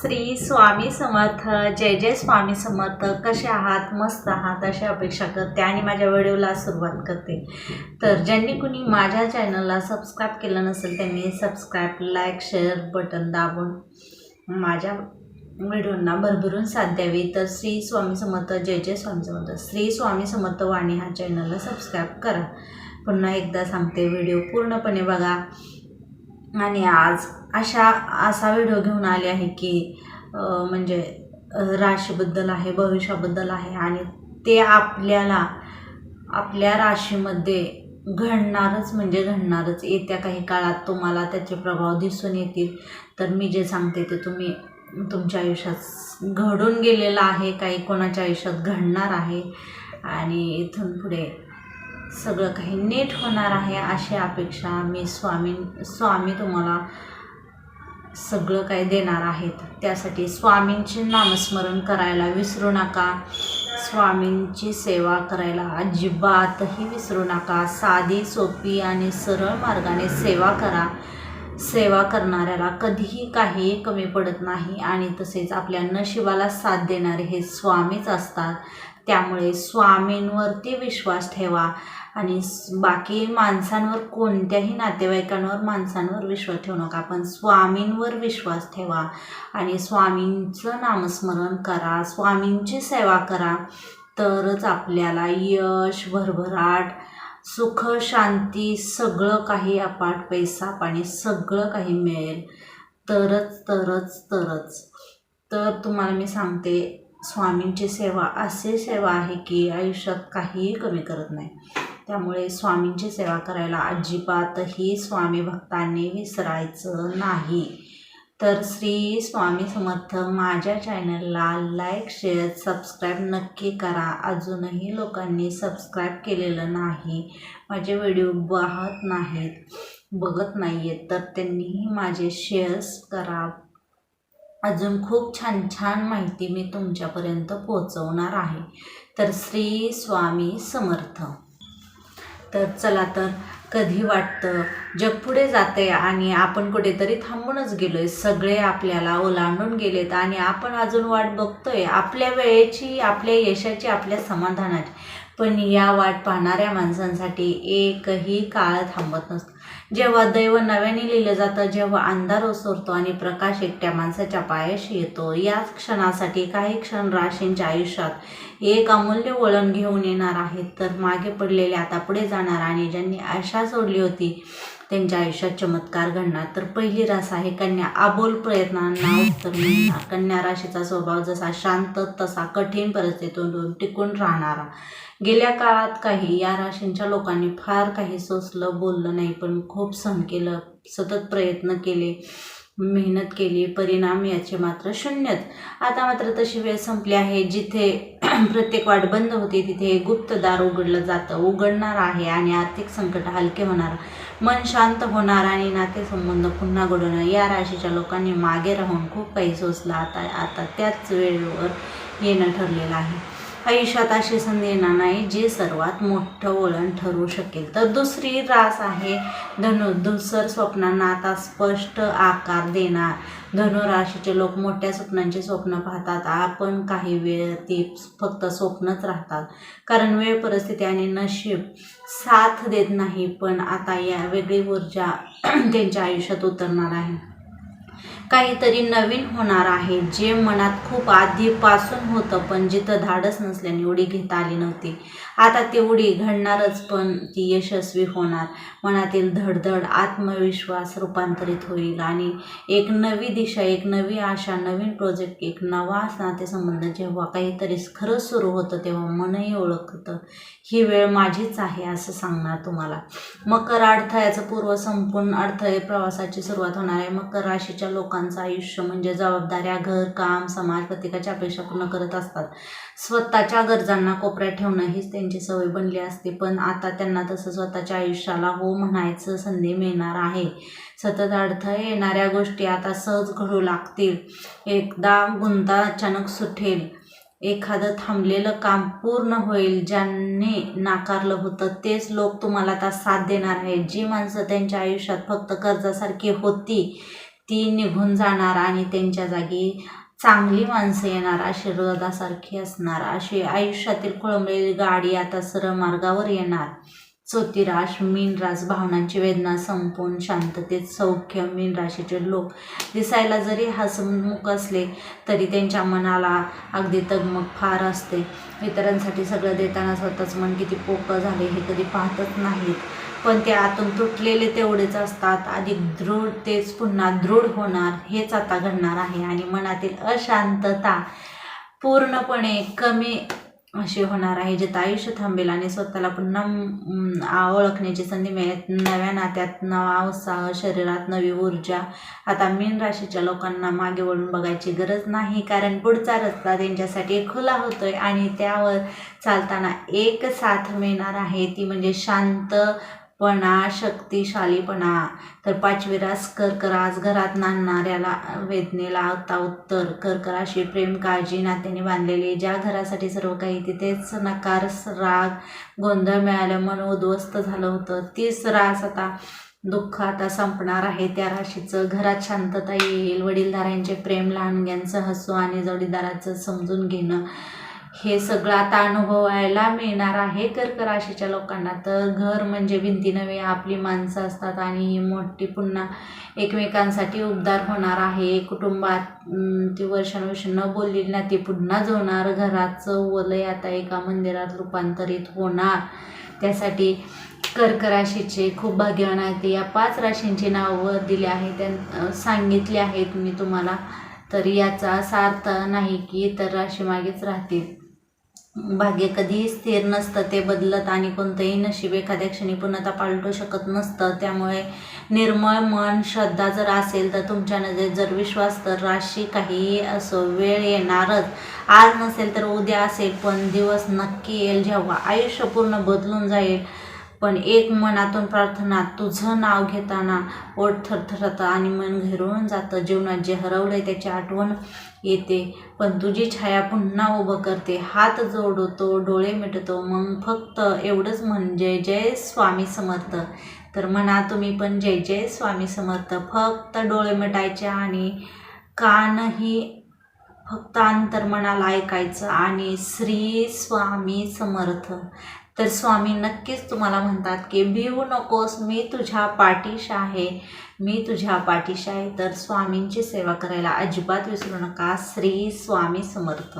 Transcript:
श्री स्वामी समर्थ जय जय स्वामी समर्थ. कसे आहात? मस्त आहात अशी अपेक्षा करते आणि माझ्या व्हिडिओला सुरुवात करते. तर ज्यांनी कुणी माझ्या चॅनलला सबस्क्राईब केलं नसेल त्यांनी सबस्क्राईब लाईक शेअर बटन दाबून माझ्या व्हिडिओंना भरभरून साथ द्यावी. तर श्री स्वामी समर्थ जय जय स्वामी समर्थ. श्री स्वामी समर्थ वाणी हा चॅनलला सबस्क्राईब करा. पुन्हा एकदा सांगते व्हिडिओ पूर्णपणे बघा. आणि आज अशा असा व्हिडिओ घेऊन आले आहे की म्हणजे राशीबद्दल आहे भविष्याबद्दल आहे आणि ते आपल्याला आपल्या राशीमध्ये घडणारच म्हणजे घडणारच. येत्या काही काळात तुम्हाला त्याचे प्रभाव दिसून येतील. तर मी जे सांगते ते तुम्ही तुमच्या आयुष्यात घडून गेलेलं आहे काही कोणाच्या आयुष्यात घडणार आहे. आणि इथून पुढे सगळं काही नीट होणार आहे अशी अपेक्षा मी स्वामी स्वामी तुम्हाला सगळं काही देणार आहेत. त्यासाठी स्वामींचे नामस्मरण करायला विसरू नका. स्वामींची सेवा करायला अजिबातही विसरू नका. साधी सोपी आणि सरळ मार्गाने सेवा करा. सेवा करणाऱ्याला कधीही काहीही कमी पडत नाही आणि तसेच आपल्या नशिबाला साथ देणारे हे स्वामीच असतात. त्यामुळे स्वामींवरती विश्वास ठेवा आणि बाकी माणसांवर कोणत्याही नातेवाईकांवर माणसांवर विश्वास ठेवू नका. पण स्वामींवर विश्वास ठेवा आणि स्वामींचं नामस्मरण करा स्वामींची सेवा करा. तरच आपल्याला यश भरभराट सुख शांती सगळं काही अपाट पैसा पाणी सगळं काही मिळेल. तरच तरच तरच. तर तुम्हाला मी सांगते स्वामींची सेवा असे सेवा आहे की आयुष्यात काहीही कमी करत नाही. त्यामुळे स्वामींची सेवा करायला अजिबातही स्वामी भक्तांनी विसरायचं नाही. तर श्री स्वामी समर्थ माझ्या चॅनलला लाईक शेअर सबस्क्राईब नक्की करा. अजूनही लोकांनी सबस्क्राईब केलेलं नाही. माझे व्हिडिओ पाहत नाहीत बघत नाही आहेत तर त्यांनीही माझे शेअर्स करा. अजून खूप छान छान माहिती मी तुमच्यापर्यंत पोहोचवणार आहे. तर श्री स्वामी समर्थ. तर चला तर कधी वाटतं? जग पुढे जाते आणि आपण कुठेतरी थांबूनच गेलो आहे सगळे आपल्याला ओलांडून गेलेत आणि आपण अजून वाट बघतोय. आपल्या वेळेची आपल्या यशाची आपल्या समाधानाची. पण या वाट पाहणाऱ्या माणसांसाठी एकही काळ थांबत नसतो. जेव्हा दैव नव्याने लिहिलं जातं जेव्हा अंधार ओसरतो आणि प्रकाश एकट्या माणसाच्या पायाशी येतो याच क्षणासाठी काही क्षण राशींच्या आयुष्यात एक अमूल्य वळण घेऊन येणार आहेत. तर मागे पडलेले आता पुढे जाणार आणि ज्यांनी आशा सोडली होती त्यांच्या आयुष्यात चमत्कार घडणार. तर पहिली रास आहे कन्या. अबोल प्रयत्नांना उत्तर मिळणार. कन्या राशीचा स्वभाव जसा शांत तसा कठीण परिस्थितीतून टिकून राहणारा. गेल्या काळात काही या राशींच्या लोकांनी फार काही सोसलं बोललं नाही पण खूप सहन केलं सतत प्रयत्न केले मेहनत केली परिणाम याचे मात्र शून्यच. आता मात्र तशी वेळ संपली आहे जिथे प्रत्येक वाट बंद होती तिथे गुप्त दार उघडलं जातं उघडणार आहे आणि आर्थिक संकट हलके होणार मन शांत होणार आणि नातेसंबंध पुन्हा घडवणं या राशीच्या लोकांनी मागे राहून खूप काही सोसलं. आता आता त्याच वेळेवर येणं ठरलेलं आहे. आयुष्यात अशी संधी येणार नाही जी सर्वात मोठं वळण ठरू शकेल. तर दुसरी रास आहे धनु दुसर स्वप्नांना आता स्पष्ट आकार देणार. धनु राशीचे लोक मोठ्या स्वप्नांचे स्वप्न पाहतात. आपण काही वेळ ते फक्त स्वप्नच राहतात. कारण वेळ परिस्थिती आणि नशीब साथ देत नाही पण आता या वेगळी ऊर्जा त्यांच्या आयुष्यात उतरणार आहे. काहीतरी नवीन होणार आहे. जे मनात खूप आधीपासून होतं पण जिथं धाडस नसल्याने उडी घेता आली नव्हती. आता ती उडी घडणारच पण ती यशस्वी होणार. मनातील धडधड आत्मविश्वास रूपांतरित होईल आणि एक नवी दिशा एक नवी आशा नवीन प्रोजेक्ट एक नवा नातेसंबंध. जेव्हा काहीतरी खरंच सुरू होतं तेव्हा मनही ओळखतं. ही वेळ माझीच आहे असं सांगणार तुम्हाला. मकर अडथळ्याचं पूर्व संपूर्ण अडथळे प्रवासाची सुरुवात होणार आहे. मकर राशीच्या लोकांना लोकांचं आयुष्य म्हणजे जबाबदाऱ्या घर काम समाज प्रत्येकाच्या अपेक्षा पूर्ण करत असतात. स्वतःच्या गरजांना कोपऱ्यात ठेवणं हीच त्यांची सवय बनली असते. पण आता त्यांना तसं स्वतःच्या आयुष्याला हो म्हणायचं संधी मिळणार आहे. सतत अडथळे येणाऱ्या गोष्टी आता सहज घडू लागतील. एकदा गुंता अचानक सुटेल. एखादं थांबलेलं काम पूर्ण होईल ज्यांनी नाकारलं होतं तेच लोक तुम्हाला आता साथ देणार आहेत. जी माणसं त्यांच्या आयुष्यात फक्त कर्जासारखी होती ती निघून जाणार आणि त्यांच्या जागी चांगली माणसं येणार आशीर्वादासारखी असणार अशी आयुष्यातील खोळंबलेली गाडी आता सरळ मार्गावर येणार. चोतीराश मीनरास भावनांची वेदना संपून शांततेत सौख्य मीनराशीचे लोक दिसायला जरी हसमुख असले तरी त्यांच्या मनाला अगदी तगमग फार असते. इतरांसाठी सगळं देताना स्वतःच मन किती पोकळ झाले हे कधी पाहतच नाहीत. पण ते आतून तुटलेले तेवढेच असतात. अधिक दृढ तेच पुन्हा दृढ होणार हेच आता घडणार आहे. आणि मनातील अशांतता पूर्णपणे कमी अशी होणार आहे जिथं आयुष्य थांबेल आणि स्वतःला पुन्हा ओळखण्याची संधी मिळेल. नव्या नात्यात नवा उत्साह शरीरात नवी ऊर्जा. आता मीन राशीच्या लोकांना मागे वळून बघायची गरज नाही कारण पुढचा रस्ता त्यांच्यासाठी खुला होतोय आणि त्यावर चालताना एक साथ मिळणार आहे. ती म्हणजे शांत पणा शक्तिशालीपणा. तर पाचवीरास कर्करास घरात नांदणाऱ्याला वेदनेला आता उत्तर. कर्कराशी प्रेम काळजी नात्याने बांधलेली ज्या घरासाठी सर्व काही तिथेच नकार राग गोंधळ मिळालं मन उद्ध्वस्त झालं होतं. तीच रास आता दुःख आता संपणार आहे. त्या राशीचं घरात शांतता येईल. वडीलधाऱ्यांचे प्रेम लहानग्यांचं हसू आणि जोडीदाराचं समजून घेणं. हे सगळं आता अनुभवायला मिळणार आहे कर्क राशीच्या लोकांना. तर घर म्हणजे भिंती नव्हे आपली माणसं असतात आणि ही मोठी पुन्हा एकमेकांसाठी उबदार होणार आहे. कुटुंबात ती वर्षानुवर्ष न बोललेली ना ती पुन्हा जोणार. घराचं वलय आता एका मंदिरात रूपांतरित होणार. त्यासाठी कर्क राशीचे खूप भाग्यवान आहेत या पाच राशींची नावं दिली आहेत. त्यां सांगितली आहेत मी तुम्हाला. तर याचा असा अर्थ नाही की इतर राशी मागेच राहतील. भाग्य कधीही स्थिर नसतं ते बदलत आणि कोणतंही नशीब एखाद्या क्षणी पूर्णतः पालटू शकत नसतं. त्यामुळे निर्मळ मन श्रद्धा जर असेल तर तुमच्या नजरेत जर विश्वास तर राशी काहीही असो वेळ येणारच. आज नसेल तर उद्या असेल पण दिवस नक्की येईल जेव्हा आयुष्य पूर्ण बदलून जाईल. पण एक मनातून प्रार्थना तुझं नाव घेताना ओठ थरथरतं आणि मन घेरून जातं. जीवनात जे हरवलंय त्याची आठवण येते पण तुझी छाया पुन्हा उभं करते. हात जोडतो डोळे मिटतो मग फक्त एवढंच म्हण जय जय स्वामी समर्थ. तर म्हणा तुम्ही पण जय जय स्वामी समर्थ. फक्त डोळे मिटायचे आणि कानही फक्त अंतर्मनाला ऐकायचं आणि श्री स्वामी समर्थ. तर स्वामी नक्कीच तुम्हाला म्हणतात की भिवू नकोस मी तुझ्या पाठीशी आहे. मी तुझ्या पाठीशी आहे. तर स्वामींची सेवा करायला अजिबात विसरू नका. श्री स्वामी समर्थ.